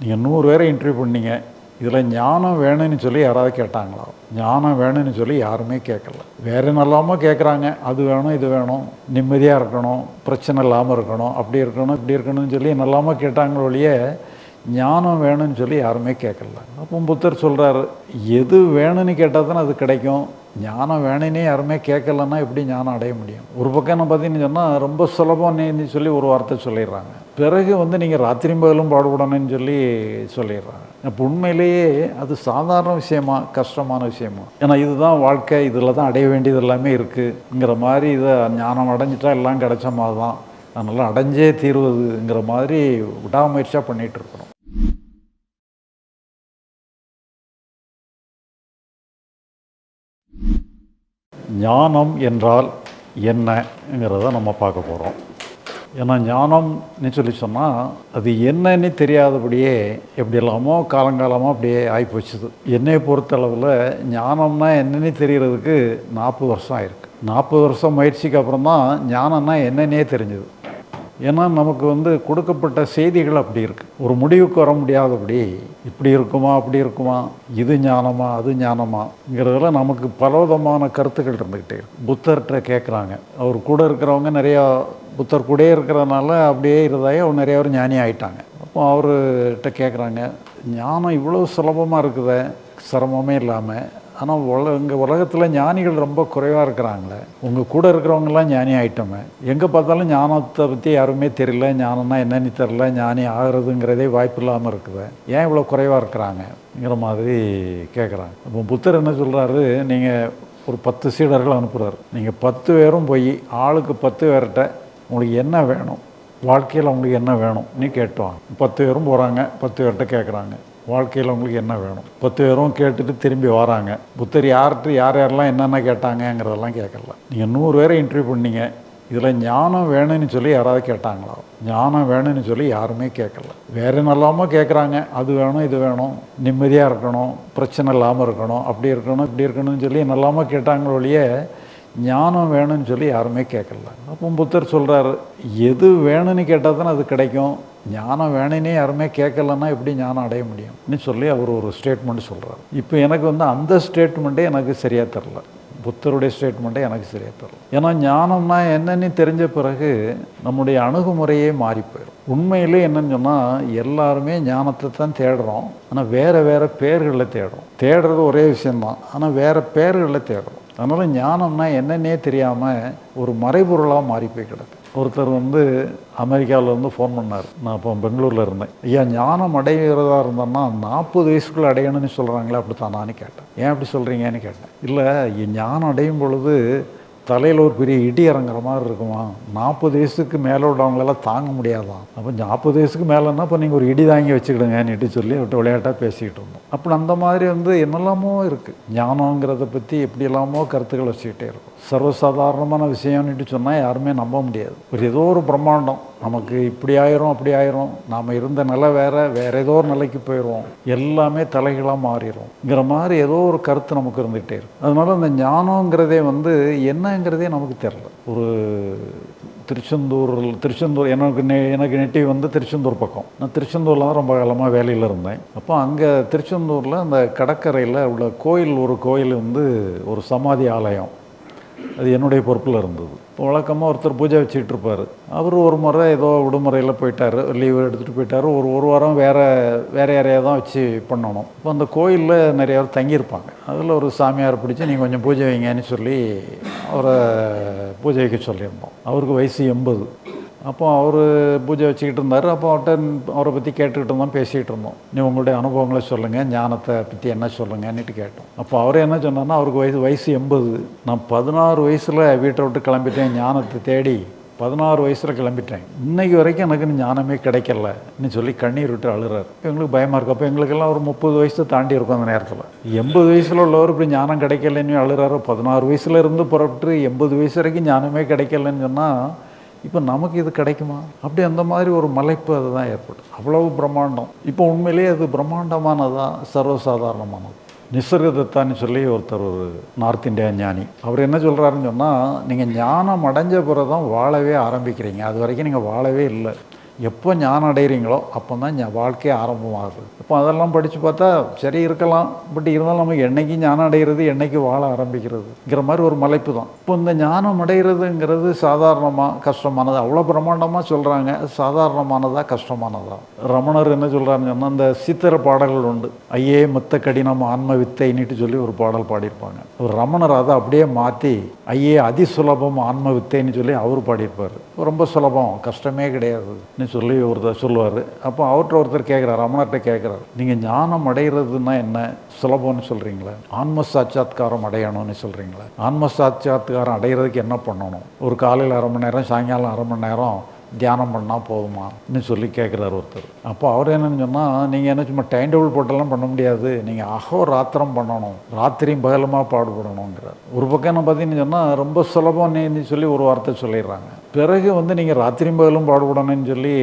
நீங்கள் நூறு பேரை இன்டர்வியூ பண்ணீங்க. இதில் ஞானம் வேணும்னு சொல்லி யாராவது கேட்டாங்களா? ஞானம் வேணும்னு சொல்லி யாருமே கேட்கல. வேறு என்னெல்லாமோ கேட்குறாங்க அது வேணும் இது வேணும். நிம்மதியாக இருக்கணும். பிரச்சனை இல்லாமல் இருக்கணும். அப்படி இருக்கணும் இப்படி இருக்கணும்னு சொல்லி நல்லாமல் கேட்டாங்களோ ஒழிய ஞானம் வேணும்னு சொல்லி யாருமே கேட்கல. அப்போ புத்தர் சொல்கிறாரு எது வேணும்னு கேட்டால் தானே அது கிடைக்கும். ஞானம் வேணும்னே யாருமே கேட்கலன்னா எப்படி ஞானம் அடைய முடியும்? ஒரு பக்கம் என்ன பார்த்தீங்கன்னு சொன்னால் ரொம்ப சுலபம் சொல்லி ஒரு வார்த்தை சொல்லிடுறாங்க. பிறகு வந்து நீங்கள் ராத்திரி பகலும் பாடுபடணும்னு சொல்லி சொல்லிடுறாங்க. அப்போ உண்மையிலேயே அது சாதாரண விஷயமா கஷ்டமான விஷயமா? ஏன்னா இதுதான் வாழ்க்கை இதில் தான் அடைய வேண்டியது எல்லாமே இருக்குங்கிற மாதிரி இதை ஞானம் அடைஞ்சிட்டா எல்லாம் கிடைச்ச மாதிரி தான். அதனால் அடைஞ்சே தீர்வதுங்கிற மாதிரி விடாமுயற்சியாக பண்ணிகிட்டு இருக்கிறோம் ஞானம் என்றால் என்னங்கிறத நம்ம பார்க்க போகிறோம் ஏன்னா ஞானம்னு சொல்லி சொன்னால் அது என்னன்னு தெரியாதபடியே எப்படியெல்லாமோ காலங்காலமாக அப்படியே ஆகிப்போச்சுது என்னை பொறுத்தளவில் ஞானம்னா என்னன்னு தெரிகிறதுக்கு நாற்பது வருஷம் ஆயிருக்கு. நாற்பது வருஷம் முயற்சிக்கு அப்புறம் தான் ஞானம்னா என்னன்னே தெரிஞ்சுது. ஏன்னா நமக்கு வந்து கொடுக்கப்பட்ட செய்திகள் அப்படி இருக்குது ஒரு முடிவுக்கு வர முடியாதபடி இப்படி இருக்குமா அப்படி இருக்குமா இது ஞானமா அது ஞானமாங்கிறதுல நமக்கு பலவிதமான கருத்துக்கள் இருந்துக்கிட்டே இருக்கு. புத்தர்கிட்ட கேட்குறாங்க அவர் கூட இருக்கிறவங்க நிறையா புத்தர் கூடயே இருக்கிறதுனால அப்படியே இருந்தாயே அவர் நிறைய பேர் ஞானி ஆகிட்டாங்க அப்போ அவர்கிட்ட கேட்குறாங்க ஞானம் இவ்வளோ சுலபமாக இருக்குதே சிரமமே இல்லாமல் ஆனால் உல எங்கள் உலகத்தில் ஞானிகள் ரொம்ப குறைவாக இருக்கிறாங்களே. உங்கள் கூட இருக்கிறவங்கெல்லாம் ஞானி ஆகிட்டோமே எங்கே பார்த்தாலும் ஞானத்தை பற்றி யாருமே தெரியல. ஞானம்னா என்னன்னு தெரில ஞானி ஆகிறதுங்கிறதே வாய்ப்பு இல்லாமல் இருக்குது. ஏன் இவ்வளோ குறைவாக இருக்கிறாங்கங்கிற மாதிரி கேட்குறாங்க இப்போ புத்தர் என்ன சொல்கிறாரு நீங்கள் ஒரு பத்து சீடர்கள் அனுப்புகிறாரு நீங்கள் பத்து பேரும் போய் ஆளுக்கு பத்து பேர்கிட்ட உங்களுக்கு என்ன வேணும்? வாழ்க்கையில் உங்களுக்கு என்ன வேணும்னு கேட்டுவாங்க பத்து பேரும் போகிறாங்க பத்து பேர்கிட்ட கேட்குறாங்க வாழ்க்கையில் உங்களுக்கு என்ன வேணும்? பத்து பேரும் கேட்டுட்டு திரும்பி வராங்க. புத்தர் யார்கிட்ட யார் யாரெல்லாம் என்னென்ன கேட்டாங்கங்கிறதெல்லாம் கேட்கல நீங்கள் நூறு பேரை இன்டர்வியூ பண்ணீங்க. இதில் ஞானம் வேணும்னு சொல்லி யாராவது கேட்டாங்களா? ஞானம் வேணும்னு சொல்லி யாருமே கேட்கல வேற என்னெல்லாமோ கேட்குறாங்க அது வேணும் இது வேணும். நிம்மதியாக இருக்கணும். பிரச்சனை இல்லாமல் இருக்கணும். அப்படி இருக்கணும் இப்படி இருக்கணும்னு சொல்லி நல்லாமல் கேட்டாங்களோ ஒழிய ஞானம் வேணும்னு சொல்லி யாருமே கேட்கல. அப்போ புத்தர் சொல்கிறாரு எது வேணும்னு கேட்டால் தானே அது கிடைக்கும். ஞானம் வேணும்னே யாருமே கேட்கலன்னா எப்படி ஞானம் அடைய முடியும்னு சொல்லி அவர் ஒரு ஸ்டேட்மெண்ட் சொல்கிறார் இப்போ எனக்கு வந்து அந்த ஸ்டேட்மெண்ட்டே எனக்கு சரியாக தெரில புத்தருடைய ஸ்டேட்மெண்ட்டே எனக்கு சரியாக தெரில ஏன்னா ஞானம்னா என்னன்னு தெரிஞ்ச பிறகு நம்முடைய அணுகுமுறையே மாறி போயிடும் உண்மையிலே என்னன்னு சொன்னால் எல்லாருமே ஞானத்தை தான் தேடுறோம். ஆனால் வேறு வேறு பேர்களில் தேடுறோம். தேடுறது ஒரே விஷயந்தான் ஆனால் வேறு பேர்களில் தேடுறோம். அதனால் ஞானம்னா என்னன்னே தெரியாமல் ஒரு மறைபொருளாக மாறி போய் கிடக்கு. ஒருத்தர் வந்து அமெரிக்காவில் வந்து ஃபோன் பண்ணார். நான் இப்போ பெங்களூரில் இருந்தேன். ஐயா ஞானம் அடைகிறதா இருந்தேன்னா நாற்பது வயசுக்குள்ளே அடையணும்னு சொல்கிறாங்களே அப்படி தானான்னு கேட்டேன். ஏன் அப்படி சொல்கிறீங்கன்னு கேட்டேன். இல்லை ஞானம் அடையும் பொழுது தலையில் ஒரு பெரிய இடி இறங்குற மாதிரி இருக்குமா? நாற்பது வயசுக்கு மேலே உள்ளவங்களெல்லாம் தாங்க முடியாதான் அப்போ நாற்பது வயசுக்கு மேலேன்னா இப்போ நீங்கள் ஒரு இடி தாங்கி வச்சுக்கிடுங்கன்னுட்டு சொல்லி விட்டு விளையாட்டாக பேசிக்கிட்டு இருந்தோம். அப்போ அந்த மாதிரி வந்து என்னெல்லாமோ இருக்குது ஞானங்கிறத பற்றி எப்படி எல்லாமோ கருத்துக்கள் வச்சுக்கிட்டே இருக்கும். சர்வசாதாரணமான விஷயம்னுட்டு சொன்னால் யாருமே நம்ப முடியாது. ஒரு ஏதோ ஒரு பிரம்மாண்டம். நமக்கு இப்படி ஆயிரும் அப்படி ஆயிரும். நாம் இருந்த நிலை வேற வேற ஏதோ ஒரு நிலைக்கு போயிடுவோம் எல்லாமே தலைகளாக மாறிடும்ங்கிற மாதிரி ஏதோ ஒரு கருத்து நமக்கு இருந்துகிட்டே இருக்கும். அதனால அந்த ஞானங்கிறதே வந்து என்னங்கிறதே நமக்கு தெரில ஒரு திருச்செந்தூர் திருச்செந்தூர் எனக்கு நெ எனக்கு நெட்டி வந்து திருச்செந்தூர் பக்கம். நான் திருச்செந்தூரில் தான் ரொம்ப காலமாக வேலையில் இருந்தேன். அப்போ அங்கே திருச்செந்தூரில் அந்த கடற்கரையில் உள்ள கோயில் ஒரு கோயில் வந்து ஒரு சமாதி ஆலயம். அது என்னுடைய பொறுப்பில் இருந்தது. இப்போ வழக்கமாக ஒருத்தர் பூஜை வச்சுக்கிட்டு இருப்பார். அவர் ஒரு முறை ஏதோ விடுமுறையில் போயிட்டார். லீவு எடுத்துகிட்டு போயிட்டார். ஒரு ஒரு வாரம் வேறு வேறு யாரையாக தான் வச்சு பண்ணணும். இப்போ அந்த கோயிலில் நிறைய பேர் தங்கியிருப்பாங்க. அதில் ஒரு சாமியார் பிடிச்சி நீங்கள் கொஞ்சம் பூஜை வைங்கன்னு சொல்லி அவரை பூஜை வைக்க சொல்லியிருந்தோம். அவருக்கு வயசு எண்பது. அப்போ அவர் பூஜை வச்சுக்கிட்டு இருந்தார். அப்போ அவர்கிட்ட அவரை பற்றி கேட்டுக்கிட்டு இருந்தோம் பேசிக்கிட்டு இருந்தோம். நீ உங்களுடைய அனுபவங்களை சொல்லுங்கள் ஞானத்தை பற்றி என்ன சொல்லுங்கன்னுட்டு கேட்டோம். அப்போ அவர் என்ன சொன்னார்னா அவருக்கு வயசு வயசு எண்பது. நான் பதினாறு வயசில் வீட்டை விட்டு கிளம்பிட்டேன் ஞானத்தை தேடி பதினாறு வயசில் கிளம்பிட்டேன். இன்னைக்கு வரைக்கும் எனக்கு ஞானமே கிடைக்கலன்னு சொல்லி கண்ணீர் விட்டு அழுகிறார் எங்களுக்கு பயமாக இருக்கும் அப்போ எங்களுக்கெல்லாம் ஒரு முப்பது வயசு தாண்டி இருக்கும் அந்த நேரத்தில். எண்பது வயசில் உள்ளவர் இப்படி ஞானம் கிடைக்கலன்னு அழுறாரு பதினாறு வயசுல இருந்து புறப்பட்டு எண்பது வயசு வரைக்கும் ஞானமே கிடைக்கலன்னு சொன்னால் இப்போ நமக்கு இது கிடைக்குமா? அப்படி அந்த மாதிரி ஒரு மலைப்பு அதுதான் ஏற்படும். அவ்வளவு பிரம்மாண்டம். இப்போ உண்மையிலேயே அது பிரம்மாண்டமானதா? சர்வசாதாரணமானது. நிசர்கதத்தான்னு சொல்லி ஒருத்தர் ஒரு நார்த் இந்தியா ஞானி. அவர் என்ன சொல்கிறாருன்னு சொன்னால் நீங்கள் ஞானம் அடைஞ்ச பிறகு தான் வாழவே ஆரம்பிக்கிறீங்க. அது வரைக்கும் நீங்கள் வாழவே இல்லை. எப்போ ஞானம் அடைகிறீங்களோ அப்போ தான் வாழ்க்கையை ஆரம்பமாகுது. இப்போ அதெல்லாம் படித்து பார்த்தா சரி இருக்கலாம் பட் இருந்தாலும் நம்ம என்னைக்கு ஞானம் அடைகிறது என்னைக்கு வாழ ஆரம்பிக்கிறதுங்கிற மாதிரி ஒரு மலைப்பு தான். இப்போ இந்த ஞானம் அடைகிறதுங்கிறது சாதாரணமாக கஷ்டமானது அவ்வளோ பிரம்மாண்டமாக சொல்கிறாங்க சாதாரணமானதா கஷ்டமானதா? ரமணர் என்ன சொல்கிறாருன்னு சொன்னால் அந்த சித்திர பாடல்கள் உண்டு. ஐயே மத்த கடினம் ஆன்ம வித்தைன்னுட்டு சொல்லி ஒரு பாடல் பாடியிருப்பாங்க. ஒரு ரமணர் அதை அப்படியே மாற்றி ஐயே அதிசுலபம் ஆன்ம வித்தைன்னு சொல்லி அவர் பாடியிருப்பார். ரொம்ப சுலபம் கஷ்டமே கிடையாதுன்னு சொல்லி ஒருத்தர் சொல்லுவார். அப்போ அவர்கிட்ட ஒருத்தர் கேட்குறாரு ரமணர்கிட்ட கேட்குறாரு நீங்கள் ஞானம் அடைகிறதுனா என்ன? சுலபம்னு சொல்கிறீங்களா ஆன்ம சாட்சாத்காரம் அடையணும்னு சொல்கிறீங்களா ஆன்ம சாட்சாத்காரம் அடைகிறதுக்கு என்ன பண்ணணும்? ஒரு காலையில் அரை மணி நேரம் சாயங்காலம் அரை மணி நேரம் தியானம் பண்ணால் போதுமான்னு சொல்லி கேட்குறாரு ஒருத்தர். அப்போ அவர் என்னன்னு சொன்னால் நீங்கள் என்ன சும்மா டைம் டேபிள் போட்டெல்லாம் பண்ண முடியாது. நீங்கள் அகோ ராத்திரம் பண்ணணும். ராத்திரியும் பகலமாக பாடுபடணுங்கிறார் ஒரு பக்கம் என்ன பார்த்தீங்கன்னு சொன்னால் ரொம்ப சுலபம் நீ சொல்லி ஒரு வார்த்தை சொல்லிடுறாங்க. பிறகு வந்து நீங்கள் ராத்திரி பகலும் பாடுபடணும்னு சொல்லி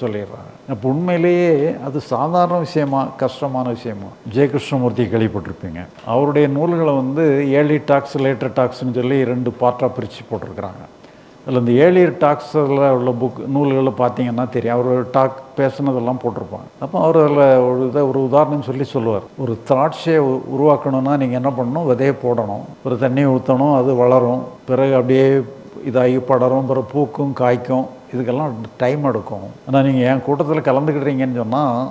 சொல்லிடுறாங்க. அப்போ உண்மையிலேயே அது சாதாரண விஷயமா கஷ்டமான விஷயமா? ஜெயகிருஷ்ணமூர்த்தி கேள்விப்பட்டிருப்பீங்க. அவருடைய நூல்களை வந்து ஏர்லி டாக்ஸ் லேட்டர் டாக்ஸ்னு சொல்லி ரெண்டு பார்ட்டாக பிரித்து போட்டிருக்கிறாங்க. அதில் இந்த ஏழியர் டாக்ஸில் உள்ள புக் நூல்களில் பார்த்தீங்கன்னா தெரியும். அவர் டாக் பேசுனதெல்லாம் போட்டிருப்பாங்க. அப்போ அவர் அதில் ஒரு இதை ஒரு உதாரணம் சொல்லி சொல்லுவார். ஒரு திராட்சையை உருவாக்கணும்னா நீங்கள் என்ன பண்ணணும்? விதையை போடணும். ஒரு தண்ணி ஊற்றணும் அது வளரும். பிறகு அப்படியே இதாகி படரும் அப்புறம் பூக்கும் காய்க்கும் இதுக்கெல்லாம் டைம் எடுக்கும். ஆனால் நீங்கள் என் கூட்டத்தில் கலந்துக்கிட்டீங்கன்னு சொன்னால்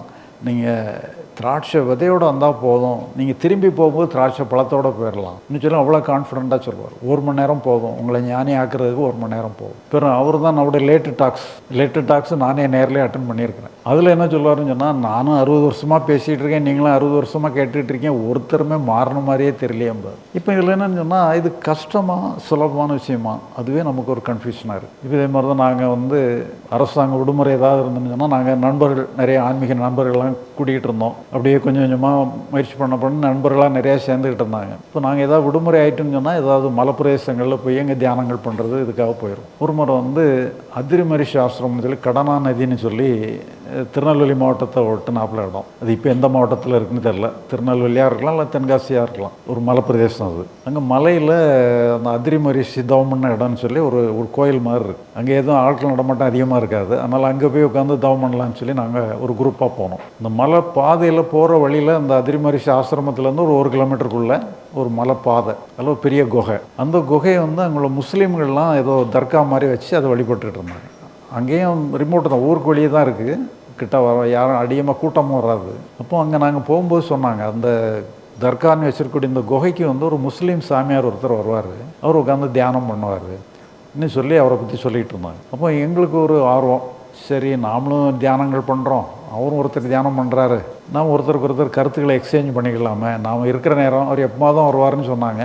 நீங்கள் திராட்சை விதையோடு வந்தால் போதும். நீங்கள் திரும்பி போகும்போது திராட்சை பழத்தோடு போயிடலாம் இன்னும் சொல்லி அவ்வளோ கான்ஃபிடண்ட்டாக சொல்லுவார் ஒரு மணி நேரம் போதும். உங்களை ஞானி ஆக்குறதுக்கு ஒரு மணி நேரம் போதும். பிறகு அவர் தான் நம்முடைய லேட்டு டாக்ஸ் லேட்டு டாக்ஸ் நானே நேரிலே அட்டன் பண்ணியிருக்கிறேன். அதில் என்ன சொல்லுவாருன்னு சொன்னால் நானும் அறுபது வருஷமாக பேசிகிட்டு இருக்கேன். நீங்களும் அறுபது வருஷமாக கேட்டுகிட்டு இருக்கீங்க. ஒருத்தருமே மாறின மாதிரியே தெரியலையேம்பார் இப்போ இதில் என்னன்னு சொன்னால் இது கஷ்டமாக சுலபமான விஷயமா? அதுவே நமக்கு ஒரு கன்ஃபியூஷனாக இருக்குது இப்போ இதே மாதிரி தான் நாங்கள் வந்து அரசாங்க விடுமுறை ஏதாவது இருந்துன்னு சொன்னால் நாங்கள் நண்பர்கள் நிறைய ஆன்மீக நண்பர்கள்லாம் கூட்டிகிட்டு இருந்தோம். அப்படியே கொஞ்சம் கொஞ்சமாக முயற்சி பண்ண பண்ண நண்பர்களாக நிறையா சேர்ந்துக்கிட்டு இருந்தாங்க. இப்போ நாங்கள் ஏதாவது விடுமுறை ஆகிட்டுன்னு சொன்னால் ஏதாவது மலைப்பிரதேசங்களில் போய் எங்கே தியானங்கள் பண்ணுறது இதுக்காக போயிடும் ஒரு முறை வந்து அதிரிமரிஷி ஆசிரமத்தில் சொல்லி கடனா நதின்னு சொல்லி திருநெல்வேலி மாவட்டத்தை ஒட்டுனாப்புல இடம். அது இப்போ எந்த மாவட்டத்தில் இருக்குன்னு தெரில திருநெல்வேலியாக இருக்கலாம் இல்லை தென்காசியாக இருக்கலாம். ஒரு மலைப்பிரதேசம் அது. அங்கே மலையில் அந்த அதிரிமரிஷி தவமண்ண இடம்னு சொல்லி ஒரு ஒரு கோயில் மாதிரி இருக்குது அங்கே எதுவும் ஆட்கள் நடமாட்டம் அதிகமாக இருக்காது. அதனால் அங்கே போய் உட்காந்து தவம் பண்ணலாம்னு சொல்லி நாங்கள் ஒரு குரூப்பாக போனோம். இந்த மலை பாதையில் போகிற வழியில் அந்த அதிரிமரிஷி ஆசிரமத்துலேருந்து ஒரு ஒரு கிலோமீட்டருக்குள்ளே ஒரு மலை பாதை. அதில் ஒரு பெரிய குகை. அந்த குகையை வந்து அங்குள்ள முஸ்லீம்கள்லாம் ஏதோ தர்கா மாதிரி வச்சு அதை வழிபட்டுட்டு இருந்தாங்க. அங்கேயும் ரிமோட்டு தான். ஊருக்கு வெளியே தான் இருக்குது கிட்ட வர யாரும் அதிகமாக கூட்டமும் வராது. அப்போ அங்கே நாங்கள் போகும்போது சொன்னாங்க அந்த தர்கான்னு வச்சிருக்கக்கூடிய இந்த குகைக்கு வந்து ஒரு முஸ்லீம் சாமியார் ஒருத்தர் வருவார். அவர் உட்காந்து தியானம் பண்ணுவார். இன்னும் சொல்லி அவரை பற்றி சொல்லிகிட்டு இருந்தாங்க. அப்போ எங்களுக்கு ஒரு ஆர்வம். சரி நாமளும் தியானங்கள் பண்ணுறோம் அவரும் ஒருத்தர் தியானம் பண்ணுறாரு நாம் ஒருத்தருக்கு ஒருத்தர் கருத்துக்களை எக்ஸ்சேஞ்ச் பண்ணிக்கலாமே. நாம் இருக்கிற நேரம் அவர் எப்போதும் வருவாருன்னு சொன்னாங்க.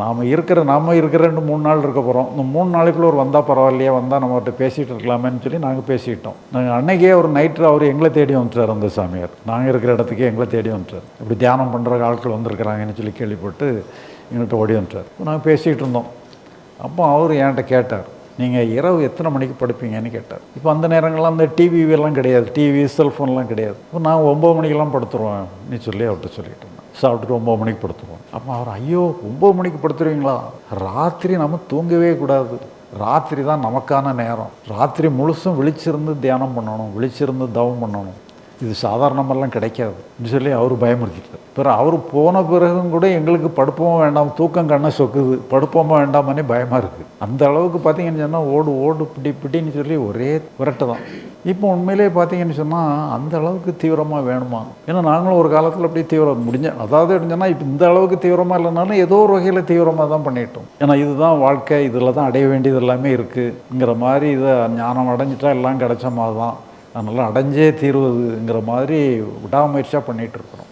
நாம் இருக்கிற நாம இருக்கிற ரெண்டு மூணு நாள் இருக்க போகிறோம் இந்த மூணு நாளைக்குள்ள ஒரு வந்தால் பரவாயில்லையா வந்தால் நம்மகிட்ட பேசிகிட்டு இருக்கலாமேன்னு சொல்லி நாங்கள் பேசிக்கிட்டோம் நாங்கள் அன்னைக்கே ஒரு நைட்டு அவர் எங்களை தேடி வந்துட்டார் அந்த சாமியார். நாங்கள் இருக்கிற இடத்துக்கே எங்களை தேடி வந்துட்டார். இப்படி தியானம் பண்ணுற ஆட்கள் வந்திருக்கிறாங்கன்னு சொல்லி கேள்விப்பட்டு எங்கள்கிட்ட ஓடி வந்துட்டார். நாங்கள் பேசிகிட்டு இருந்தோம். அப்போ அவர் என்கிட்ட கேட்டார் நீங்கள் இரவு எத்தனை மணிக்கு படுப்பீங்கன்னு கேட்டார். இப்போ அந்த நேரங்கள்லாம் அந்த டிவி எல்லாம் கிடையாது. டிவி செல்ஃபோன்லாம் கிடையாது. இப்போ நான் ஒம்பது மணிக்கெல்லாம் படுத்துருவேன் நீ சொல்லி அவர்கிட்ட சொல்லிட்டு சாப்பிட்டுட்டு ஒம்பது மணிக்கு படுத்துருவோம். அப்போ அவர் ஐயோ ஒம்பது மணிக்கு படுத்துருவீங்களா? ராத்திரி நம்ம தூங்கவே கூடாது. ராத்திரி தான் நமக்கான நேரம். ராத்திரி முழுசும் விழிச்சிருந்து தியானம் பண்ணணும். விழிச்சிருந்து தவம் பண்ணணும். இது சாதாரணமெல்லாம் கிடைக்காது. அப்படின்னு சொல்லி அவர் பயமுறுத்திட்டார். பிறகு அவர் போன பிறகும் கூட எங்களுக்கு படுப்போம் வேண்டாம் தூக்கம் கண்ணை சொக்குது படுப்போமா வேண்டாமனே பயமாக இருக்குது அந்த அளவுக்கு பார்த்தீங்கன்னு சொன்னால் ஓடு ஓடு பிடி பிடின்னு சொல்லி ஒரே விரட்டு தான் இப்போ உண்மையிலே பார்த்தீங்கன்னு சொன்னால் அந்த அளவுக்கு தீவிரமாக வேணுமா? ஏன்னா நாங்களும் ஒரு காலத்தில் அப்படி தீவிரம் முடிஞ்ச அதாவது சொன்னால் இப்போ இந்த அளவுக்கு தீவிரமாக இல்லைனாலும் ஏதோ ஒரு வகையில் தீவிரமாக தான் பண்ணிட்டோம். ஏன்னா இதுதான் வாழ்க்கை இதில் தான் அடைய வேண்டியது எல்லாமே இருக்குங்கிற மாதிரி இதை ஞானம் அடைஞ்சிட்டா எல்லாம் கிடைச்ச மாதிரி தான் அதனால் அடைஞ்சே தீர்வதுங்கிற மாதிரி விடாமுயற்சியாக பண்ணிகிட்டு இருக்கிறோம்.